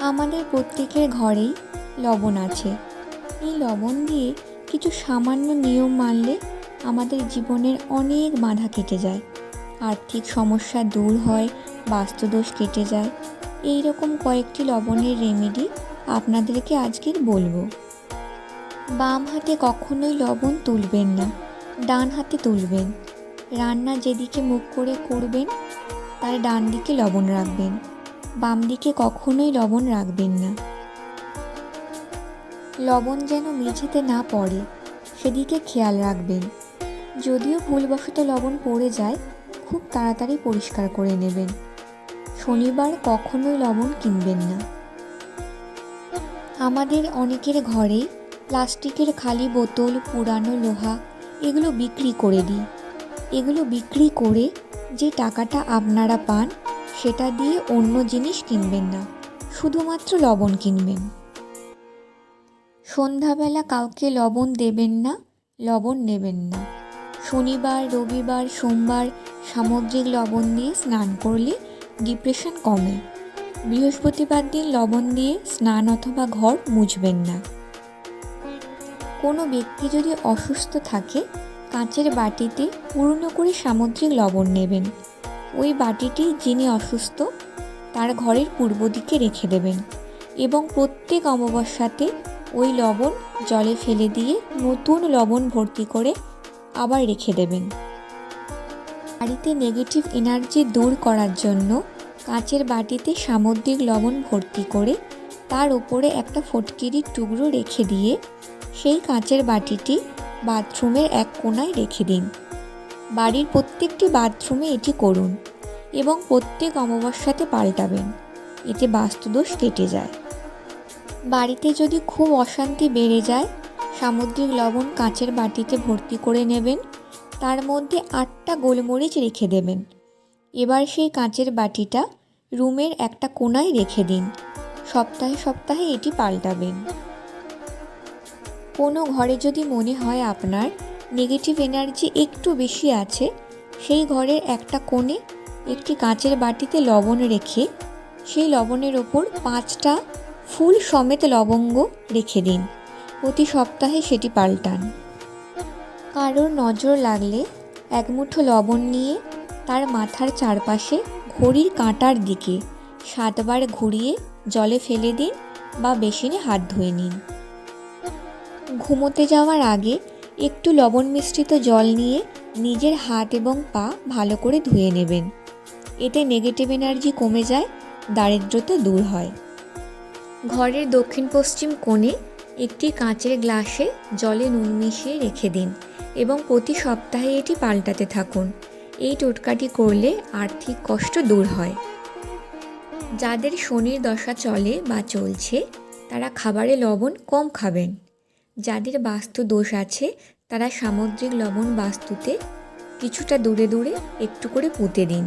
আমাদের প্রত্যেকের ঘরেই লবণ আছে। এই লবণ দিয়ে কিছু সামান্য নিয়ম মানলে আমাদের জীবনের অনেক বাধা কেটে যায়। আর্থিক সমস্যা দূর হয়, বাস্তুদোষ কেটে যায়। এই রকম কয়েকটি লবণের রেমেডি আপনাদেরকে আজকের বলব। বাম হাতে কখনোই লবণ তুলবেন না, ডান হাতে তুলবেন। রান্না যেদিকে মুখ করে করবেন, তার ডান দিকে লবণ রাখবেন। বাম দিকে কখনোই লবণ রাখবেন না। লবণ যেন মেঝেতে না পড়ে, সেদিকে খেয়াল রাখবেন। যদিও ভুলবশত লবণ পড়ে যায়, খুব তাড়াতাড়ি পরিষ্কার করে নেবেন। শনিবার কখনোই লবণ কিনবেন না। আমাদের অনেকের ঘরেই প্লাস্টিকের খালি বোতল, পুরানো লোহা, এগুলো বিক্রি করে দিই। এগুলো বিক্রি করে যে টাকাটা আপনারা পান সেটা দিয়ে অন্য জিনিস কিনবেন না, শুধুমাত্র লবণ কিনবেন। সন্ধ্যাবেলা কাউকে লবণ দেবেন না, লবণ নেবেন না। শনিবার, রবিবার, সোমবার সামুদ্রিক লবণ দিয়ে স্নান করলে ডিপ্রেশন কমে। বৃহস্পতিবার দিন লবণ দিয়ে স্নান অথবা ঘর মুছবেন না। কোনো ব্যক্তি যদি অসুস্থ থাকে, কাঁচের বাটিতে পুরনো করে সামুদ্রিক লবণ নেবেন। ওই বাটিটি যিনি অসুস্থ, তার ঘরের পূর্ব দিকে রেখে দেবেন এবং প্রত্যেক অমাবস্যাতে ওই লবণ জলে ফেলে দিয়ে নতুন লবণ ভর্তি করে আবার রেখে দেবেন। বাড়িতে নেগেটিভ এনার্জি দূর করার জন্য কাঁচের বাটিতে সামুদ্রিক লবণ ভর্তি করে তার উপরে একটা ফটকিরির টুকরো রেখে দিয়ে সেই কাঁচের বাটিটি বাথরুমের এক কোণায় রেখে দিন। বাড়ির প্রত্যেকটি বাথরুমে এটি করুন এবং প্রত্যেক অমাবস্যাতে পাল্টাবেন। এতে বাস্তুদোষ কেটে যায়। বাড়িতে যদি খুব অশান্তি বেড়ে যায়, সামুদ্রিক লবণ কাঁচের বাটিতে ভর্তি করে নেবেন, তার মধ্যে আটটা গোলমরিচ রেখে দেবেন। এবার সেই কাঁচের বাটিটা রুমের একটা কোনায় রেখে দিন। সপ্তাহে সপ্তাহে এটি পাল্টাবেন। কোনো ঘরে যদি মনে হয় আপনার নেগেটিভ এনার্জি একটু বেশি আছে, সেই ঘরের একটা কোণে একটি কাঁচের বাটিতে লবণ রেখে সেই লবণের ওপর পাঁচটা ফুল সমেত লবঙ্গ রেখে দিন। প্রতি সপ্তাহে সেটি পাল্টান। কারোর নজর লাগলে এক মুঠো লবণ নিয়ে তার মাথার চারপাশে ঘড়ির কাঁটার দিকে সাতবার ঘুরিয়ে জলে ফেলে দিন বা বেসিনে হাত ধুয়ে নিন। ঘুমোতে যাওয়ার আগে একটু লবণ মিশ্রিত জল নিয়ে নিজের হাত এবং পা ভালো করে ধুয়ে নেবেন। এতে নেগেটিভ এনার্জি কমে যায়, দারিদ্রতা দূর হয়। ঘরের দক্ষিণ পশ্চিম কোণে একটি কাঁচের গ্লাসে জলে নুন মিশিয়ে রেখে দিন এবং প্রতি সপ্তাহে এটি পাল্টাতে থাকুন। এই টোটকাটি করলে আর্থিক কষ্ট দূর হয়। যাদের শনির দশা চলে বা চলছে, তারা খাবারে লবণ কম খাবেন। যাদের বাস্তু দোষ আছে, তারা সামুদ্রিক লবণ বাস্তুতে কিছুটা দূরে দূরে একটু করে পুঁতে দিন।